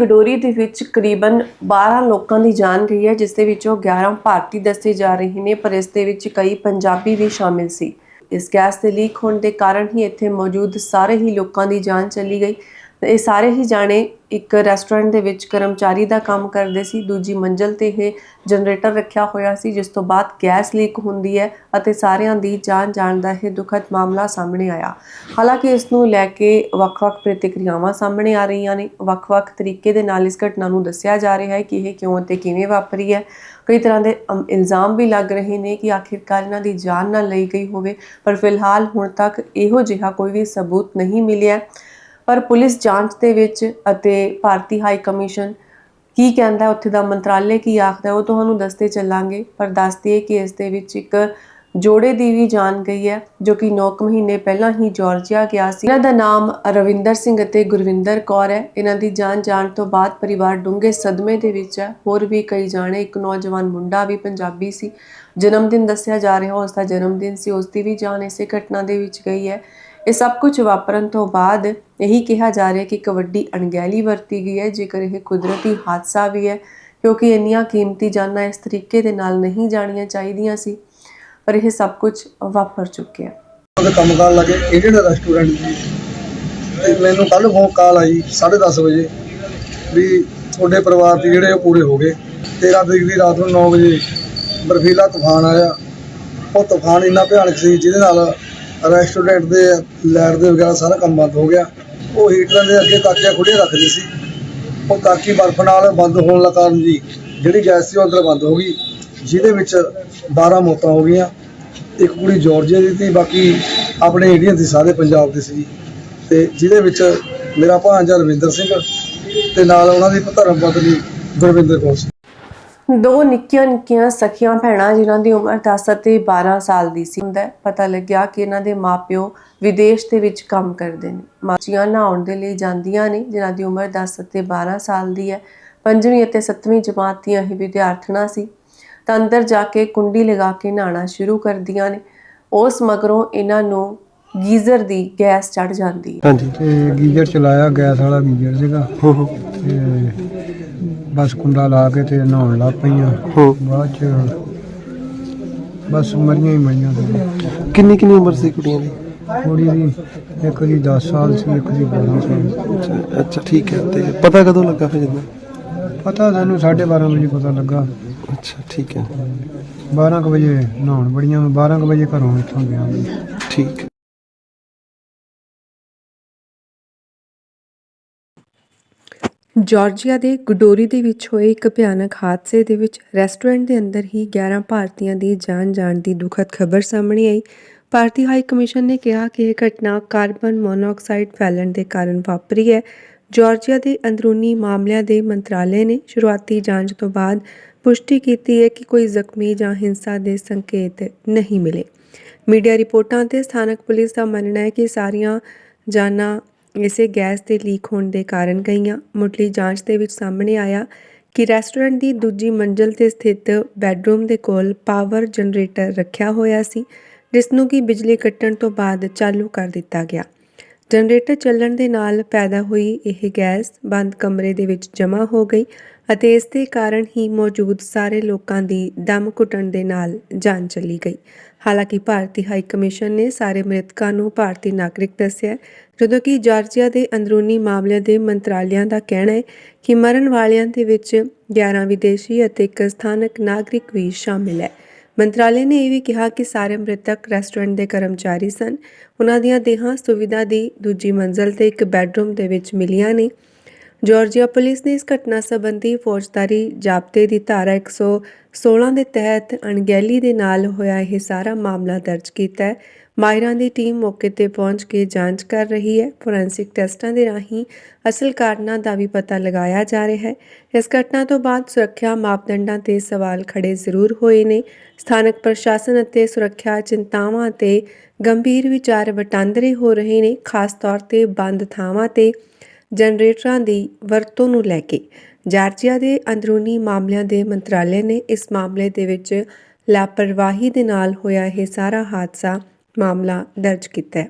ਗਡੋਰੀ ਦੇ ਵਿੱਚ ਕਰੀਬਨ 12 ਲੋਕਾਂ ਦੀ ਜਾਨ ਗਈ ਹੈ, ਜਿਸ ਦੇ ਵਿੱਚੋਂ 11 ਭਾਰਤੀ ਦੱਸੇ ਜਾ ਰਹੇ ਨੇ, ਪਰ ਇਸ ਦੇ ਵਿੱਚ ਕਈ ਪੰਜਾਬੀ ਵੀ ਸ਼ਾਮਿਲ ਸੀ। ਇਸ ਗੈਸ ਦੇ ਲੀਕ ਹੋਣ ਦੇ ਕਾਰਨ ਹੀ ਇੱਥੇ ਮੌਜੂਦ ਸਾਰੇ ਹੀ ਲੋਕਾਂ ਦੀ ਜਾਨ ਚਲੀ ਗਈ। ਇਹ ਸਾਰੇ ਹੀ ਜਾਣੇ ਇੱਕ ਰੈਸਟੋਰੈਂਟ ਦੇ ਵਿੱਚ ਕਰਮਚਾਰੀ ਦਾ ਕੰਮ ਕਰਦੇ ਸੀ। ਦੂਜੀ ਮੰਜ਼ਲ ਤੇ ਇਹ ਜਨਰੇਟਰ ਰੱਖਿਆ ਹੋਇਆ ਸੀ, ਜਿਸ ਤੋਂ ਬਾਅਦ ਗੈਸ ਲੀਕ ਹੁੰਦੀ ਹੈ ਅਤੇ ਸਾਰਿਆਂ ਦੀ ਜਾਨ ਜਾਣ ਦਾ ਇਹ ਦੁਖਦ ਮਾਮਲਾ ਸਾਹਮਣੇ ਆਇਆ। ਹਾਲਾਂਕਿ ਇਸ ਨੂੰ ਲੈ ਕੇ ਵੱਖ-ਵੱਖ ਪ੍ਰਤੀਕਿਰਿਆਵਾਂ ਸਾਹਮਣੇ ਆ ਰਹੀਆਂ ਨੇ। ਵੱਖ-ਵੱਖ ਤਰੀਕੇ ਦੇ ਨਾਲ ਇਸ ਘਟਨਾ ਨੂੰ ਦੱਸਿਆ ਜਾ ਰਿਹਾ ਹੈ ਕਿ ਇਹ ਕਿਉਂ ਅਤੇ ਕਿਵੇਂ ਵਾਪਰੀ ਹੈ। ਕਈ ਤਰ੍ਹਾਂ ਦੇ ਇਲਜ਼ਾਮ ਵੀ ਲੱਗ ਰਹੇ ਨੇ ਕਿ ਆਖਿਰਕਾਰ ਇਹਨਾਂ ਦੀ ਜਾਨ ਨਾ ਲਈ ਗਈ ਹੋਵੇ, ਪਰ ਫਿਲਹਾਲ ਹੁਣ ਤੱਕ ਇਹੋ ਜਿਹਾ ਕੋਈ ਵੀ ਸਬੂਤ ਨਹੀਂ ਮਿਲਿਆ। ਪਰ ਪੁਲਿਸ ਜਾਂਚ ਦੇ ਵਿੱਚ ਅਤੇ ਭਾਰਤੀ ਹਾਈ ਕਮਿਸ਼ਨ ਕੀ ਕਹਿੰਦਾ ਉੱਥੇ ਦਾ ਮੰਤਰਾਲੇ ਕੀ ਆਖਦਾ ਉਹ ਤੁਹਾਨੂੰ ਦੱਸਦੇ ਚੱਲਾਂਗੇ, ਪਰ ਦੱਸ ਦਈਏ ਕਿ ਇਸ ਦੇ ਵਿੱਚ ਇੱਕ ਜੋੜੇ ਦੀ ਵੀ ਜਾਨ ਗਈ ਹੈ, ਜੋ ਕਿ 9 ਮਹੀਨੇ ਪਹਿਲਾਂ ਹੀ ਜਾਰਜੀਆ ਗਿਆ ਸੀ। ਇਹਨਾਂ ਦਾ ਨਾਮ ਰਵਿੰਦਰ ਸਿੰਘ ਅਤੇ ਗੁਰਵਿੰਦਰ ਕੌਰ ਹੈ। ਇਹਨਾਂ ਦੀ ਜਾਨ ਜਾਣ ਤੋਂ ਬਾਅਦ ਪਰਿਵਾਰ ਡੂੰਘੇ ਸਦਮੇ ਦੇ ਵਿੱਚ ਹੈ। ਹੋਰ ਵੀ ਕਈ ਜਾਣੇ, ਇੱਕ ਨੌਜਵਾਨ ਮੁੰਡਾ ਵੀ ਪੰਜਾਬੀ ਸੀ। ਜਨਮ ਦਿਨ ਦੱਸਿਆ ਜਾ ਰਿਹਾ, ਉਸ ਦਾ ਜਨਮ ਦਿਨ ਸੀ, ਉਸ ਦੀ ਵੀ ਜਾਨ ਇਸੇ ਘਟਨਾ ਦੇ ਵਿੱਚ ਗਈ ਹੈ। ਇਹ ਸਭ ਕੁਝ ਵਾਪਰਨ ਤੋਂ ਬਾਅਦ ਇਹੀ ਕਿਹਾ ਜਾ ਰਿਹਾ ਕਿ ਇੱਕ ਵੱਡੀ ਅਣਗਹਿਲੀ ਵਰਤੀ ਗਈ ਹੈ, ਜੇਕਰ ਇਹ ਕੁਦਰਤੀ ਹਾਦਸਾ ਵੀ ਹੈ, ਕਿਉਂਕਿ ਇੰਨੀਆਂ ਕੀਮਤੀ ਜਾਨਾਂ ਇਸ ਤਰੀਕੇ ਦੇ ਨਾਲ ਨਹੀਂ ਜਾਣੀਆਂ ਚਾਹੀਦੀਆਂ ਸੀ, ਪਰ ਇਹ ਸਭ ਕੁਝ ਵਾਪਰ ਚੁੱਕਿਆ ਉਹਦੇ ਕੰਮ ਕਰਨ ਲੱਗੇ ਇੰਡੀਅਨ ਰੈਸਟੋਰੈਂਟ ਜੀ ਤੇ ਮੈਨੂੰ ਕੱਲ ਫੋਨ ਕਾਲ ਆਈ 10:30 ਵਜੇ, ਵੀ ਤੁਹਾਡੇ ਪਰਿਵਾਰ ਦੇ ਜਿਹੜੇ ਉਹ ਪੂਰੇ ਹੋ ਗਏ 13 ਤਰੀਕ ਦੀ ਰਾਤ ਨੂੰ 9 ਵਜੇ ਬਰਫੀਲਾ ਤੂਫਾਨ ਆਇਆ, ਉਹ ਤੂਫਾਨ ਇੰਨਾ ਭਿਆਨਕ ਸੀ, ਜਿਹਦੇ ਨਾਲ ਰੈਸਟੋਰੈਂਟ ਦੇ ਲੈਟ ਦੇ ਵਗੈਰਾ ਸਾਰਾ ਕੰਮ ਬੰਦ ਹੋ ਗਿਆ। ਉਹ ਹੀਟਰਾਂ ਦੇ ਅੱਗੇ ਕਾਕੀਆਂ ਖੁੱਲੀਆਂ ਰੱਖਦੀ ਸੀ। ਉਹ ਕਾਕੀ ਬਰਫ਼ ਨਾਲ ਬੰਦ ਹੋਣ ਦਾ ਕਾਰਨ ਜੀ, ਜਿਹੜੀ ਗੈਸ ਸੀ ਉਹ ਅੰਦਰ ਬੰਦ ਹੋ ਗਈ, ਜਿਹਦੇ ਵਿੱਚ 12 ਮੌਤਾਂ ਹੋ ਗਈਆਂ। ਇੱਕ ਕੁੜੀ ਜਾਰਜੀਆ ਦੀ ਸੀ, ਬਾਕੀ ਆਪਣੇ ਇੰਡੀਅਨ ਸੀ, ਸਾਰੇ ਪੰਜਾਬ ਦੇ ਸੀ। ਤੇ ਜਿਹਦੇ ਵਿੱਚ ਮੇਰਾ ਭਾਂਜਾ ਰਵਿੰਦਰ ਸਿੰਘ ਤੇ ਨਾਲ ਉਹਨਾਂ ਦੀ ਧਰਮ ਪਤਨੀ ਗੁਰਵਿੰਦਰ ਕੌਰ ਸੀ। ਦੋ ਨਿੱਕੀਆਂ ਨਿੱਕੀਆਂ ਸਖੀਆਂ ਭੈਣਾਂ ਜਿਨ੍ਹਾਂ ਦੀ ਉਮਰ 10 ਅਤੇ 12 ਸਾਲ ਦੀ ਸੀ ਹੁੰਦਾ ਹੈ। ਪਤਾ ਲੱਗਿਆ ਕਿ ਇਹਨਾਂ ਦੇ ਮਾਪਿਓ ਵਿਦੇਸ਼ ਦੇ ਵਿੱਚ ਕੰਮ ਕਰਦੇ ਨੇ। ਮਾਚੀਆਂ ਨਹਾਉਣ ਦੇ ਲਈ ਜਾਂਦੀਆਂ ਨੇ ਜਿਨ੍ਹਾਂ ਦੀ ਉਮਰ 10 ਅਤੇ 12 ਸਾਲ ਦੀ ਹੈ। ਪੰਜਵੀਂ ਅਤੇ ਸੱਤਵੀਂ ਜਮਾਤ ਦੀਆਂ ਇਹ ਵਿਦਿਆਰਥਣਾਂ ਸੀ। ਤਾਂ ਅੰਦਰ ਜਾ ਕੇ ਕੁੰਡੀ ਲਗਾ ਕੇ ਨਹਾਉਣਾ ਸ਼ੁਰੂ ਕਰਦੀਆਂ ਨੇ। ਉਸ ਮਗਰੋਂ ਇਹਨਾਂ ਨੂੰ ਗੀਜ਼ਰ ਦੀ ਗੈਸ ਚੜ ਜਾਂਦੀ ਹੈ। ਹਾਂਜੀ। ਤੇ ਗੀਜ਼ਰ ਚਲਾਇਆ ਗੈਸ ਵਾਲਾ ਗੀਜ਼ਰ ਸੀਗਾ। ਹੂੰ ਹੂੰ। ਤੇ ਬਸ ਕੁੰਡਾ ਲਾ ਕੇ ਤੇ ਨਹਾਉਣ ਲੱਗ ਪਈਆਂ। ਹੂੰ। ਬਾਅਦ ਚ ਬਸ ਮਰੀਆਂ ਹੀ ਮਰੀਆਂ ਸੀ। ਕਿੰਨੀ ਕਿੰਨੀ ਉਮਰ ਸੀ ਕੁੜੀਆਂ ਦੀ? ਕੁੜੀ ਦੀ ਇੱਕ ਦੀ 10 ਸਾਲ ਸੀ ਇੱਕ ਦੀ 12 ਸਾਲ ਸੀ। ਅੱਛਾ ਅੱਛਾ ਠੀਕ ਹੈ ਤੇ ਪਤਾ ਕਦੋਂ ਲੱਗਾ ਫਿਰ ਜਦੋਂ ਪਤਾ ਸਾਨੂੰ 12:30 ਵਜੇ ਪਤਾ ਲੱਗਾ। ਅੱਛਾ ਠੀਕ ਹੈ। 12 ਕੁ ਵਜੇ ਨਹਾਉਣ ਬੜੀਆਂ 12 ਕੁ ਵਜੇ ਘਰੋਂ ਇੱਥੋਂ ਗਿਆ। ਠੀਕ ਜਾਰਜੀਆ ਦੇ ਗੁਡੋਰੀ ਦੇ ਵਿੱਚ ਹੋਏ ਇੱਕ ਭਿਆਨਕ ਹਾਦਸੇ ਦੇ ਵਿੱਚ ਰੈਸਟੋਰੈਂਟ ਦੇ ਅੰਦਰ ਹੀ 11 ਭਾਰਤੀਆਂ ਦੀ ਜਾਨ ਜਾਣ ਦੀ ਦੁਖਦ ਖਬਰ ਸਾਹਮਣੇ ਆਈ। ਭਾਰਤੀ ਹਾਈ ਕਮਿਸ਼ਨ ਨੇ ਕਿਹਾ ਕਿ ਇਹ ਘਟਨਾ ਕਾਰਬਨ ਮੋਨੋਆਕਸਾਈਡ ਫੈਲਣ ਦੇ ਕਾਰਨ ਵਾਪਰੀ ਹੈ। ਜਾਰਜੀਆ ਦੇ ਅੰਦਰੂਨੀ ਮਾਮਲਿਆਂ ਦੇ ਮੰਤਰਾਲੇ ਨੇ ਸ਼ੁਰੂਆਤੀ ਜਾਂਚ ਤੋਂ ਬਾਅਦ ਪੁਸ਼ਟੀ ਕੀਤੀ ਹੈ ਕਿ ਕੋਈ ਜ਼ਖਮੀ ਜਾਂ ਹਿੰਸਾ ਦੇ ਸੰਕੇਤ ਨਹੀਂ ਮਿਲੇ। ਮੀਡੀਆ ਰਿਪੋਰਟਾਂ ਤੇ ਸਥਾਨਕ ਪੁਲਿਸ ਦਾ ਮੰਨਣਾ ਹੈ ਕਿ ਸਾਰੀਆਂ ਜਾਨਾਂ ਇਸੇ ਗੈਸ ਦੇ ਲੀਕ ਹੋਣ ਦੇ ਕਾਰਨ ਗਈਆਂ ਮੁੱਢਲੀ ਜਾਂਚ ਦੇ ਵਿੱਚ ਸਾਹਮਣੇ ਆਇਆ ਕਿ ਰੈਸਟੋਰੈਂਟ ਦੀ ਦੂਜੀ ਮੰਜ਼ਲ ਤੇ ਸਥਿਤ ਬੈੱਡਰੂਮ ਦੇ ਕੋਲ ਪਾਵਰ ਜਨਰੇਟਰ ਰੱਖਿਆ ਹੋਇਆ ਸੀ, ਜਿਸ ਨੂੰ ਕਿ ਬਿਜਲੀ ਕੱਟਣ ਤੋਂ ਬਾਅਦ ਚਾਲੂ ਕਰ ਦਿੱਤਾ ਗਿਆ। ਜਨਰੇਟਰ ਚੱਲਣ ਦੇ ਨਾਲ ਪੈਦਾ ਹੋਈ ਇਹ ਗੈਸ ਬੰਦ ਕਮਰੇ ਦੇ ਵਿੱਚ ਜਮ੍ਹਾਂ ਹੋ ਗਈ ਅਤੇ ਇਸ ਦੇ ਕਾਰਨ ਹੀ ਮੌਜੂਦ ਸਾਰੇ ਲੋਕਾਂ ਦੀ ਦਮ ਘੁੱਟਣ ਦੇ ਨਾਲ ਜਾਨ ਚਲੀ ਗਈ। ਹਾਲਾਂਕਿ ਭਾਰਤੀ ਹਾਈ ਕਮਿਸ਼ਨ ਨੇ ਸਾਰੇ ਮ੍ਰਿਤਕਾਂ ਨੂੰ ਭਾਰਤੀ ਨਾਗਰਿਕ ਦੱਸਿਆ ਜਦੋਂ ਕਿ ਜਾਰਜੀਆ ਦੇ ਅੰਦਰੂਨੀ ਮਾਮਲਿਆਂ ਦੇ ਮੰਤਰਾਲਿਆਂ ਦਾ ਕਹਿਣਾ ਹੈ ਕਿ ਮਰਨ ਵਾਲਿਆਂ ਦੇ ਵਿੱਚ 11 ਵਿਦੇਸ਼ੀ ਅਤੇ ਇੱਕ ਸਥਾਨਕ ਨਾਗਰਿਕ ਵੀ ਸ਼ਾਮਿਲ ਹੈ। ਮੰਤਰਾਲੇ ਨੇ ਇਹ ਵੀ ਕਿਹਾ ਕਿ ਸਾਰੇ ਮ੍ਰਿਤਕ ਰੈਸਟੋਰੈਂਟ ਦੇ ਕਰਮਚਾਰੀ ਸਨ। ਉਹਨਾਂ ਦੀਆਂ ਦੇਹਾਂ ਸੁਵਿਧਾ ਦੀ ਦੂਜੀ ਮੰਜ਼ਲ ਤੇ ਇੱਕ ਬੈੱਡਰੂਮ ਦੇ ਵਿੱਚ ਮਿਲੀਆਂ ਨੇ। ਜਾਰਜੀਆ ਪੁਲਿਸ ਨੇ ਇਸ ਘਟਨਾ ਸੰਬੰਧੀ ਫੌਜਦਾਰੀ ਜ਼ਾਬਤੇ ਦੀ ਧਾਰਾ 116 ਦੇ ਤਹਿਤ ਅਣਗਹਿਲੀ ਦੇ ਨਾਲ ਹੋਇਆ ਇਹ ਸਾਰਾ ਮਾਮਲਾ ਦਰਜ ਕੀਤਾ ਹੈ। ਮਾਹਿਰਾਂ ਦੀ ਟੀਮ ਮੌਕੇ ਤੇ ਪਹੁੰਚ ਕੇ ਜਾਂਚ ਕਰ ਰਹੀ ਹੈ। ਫੋਰੈਂਸਿਕ ਟੈਸਟਾਂ ਦੇ ਰਾਹੀਂ ਅਸਲ ਕਾਰਨਾਂ ਦਾ ਵੀ ਪਤਾ ਲਗਾਇਆ ਜਾ ਰਿਹਾ ਹੈ। ਇਸ ਘਟਨਾ ਤੋਂ ਬਾਅਦ ਸੁਰੱਖਿਆ ਮਾਪਦੰਡਾਂ ਤੇ ਸਵਾਲ ਖੜੇ ਜ਼ਰੂਰ ਹੋਏ ਨੇ। ਸਥਾਨਕ ਪ੍ਰਸ਼ਾਸਨ ਅਤੇ ਸੁਰੱਖਿਆ ਚਿੰਤਾਵਾਂ ਤੇ ਗੰਭੀਰ ਵਿਚਾਰ ਵਟਾਂਦਰੇ ਹੋ ਰਹੇ ਨੇ। ਖਾਸ ਤੌਰ ਤੇ ਬੰਦ ਥਾਵਾਂ ਤੇ ਜਨਰੇਟਰਾਂ ਦੀ ਵਰਤੋਂ ਨੂੰ ਲੈ ਕੇ। ਜਾਰਜੀਆ ਦੇ ਅੰਦਰੂਨੀ ਮਾਮਲਿਆਂ ਦੇ ਮੰਤਰਾਲੇ ਨੇ ਇਸ ਮਾਮਲੇ ਦੇ ਵਿੱਚ ਲਾਪਰਵਾਹੀ ਦੇ ਨਾਲ ਹੋਇਆ ਇਹ ਸਾਰਾ ਹਾਦਸਾ ਮਾਮਲਾ ਦਰਜ ਕੀਤਾ ਹੈ।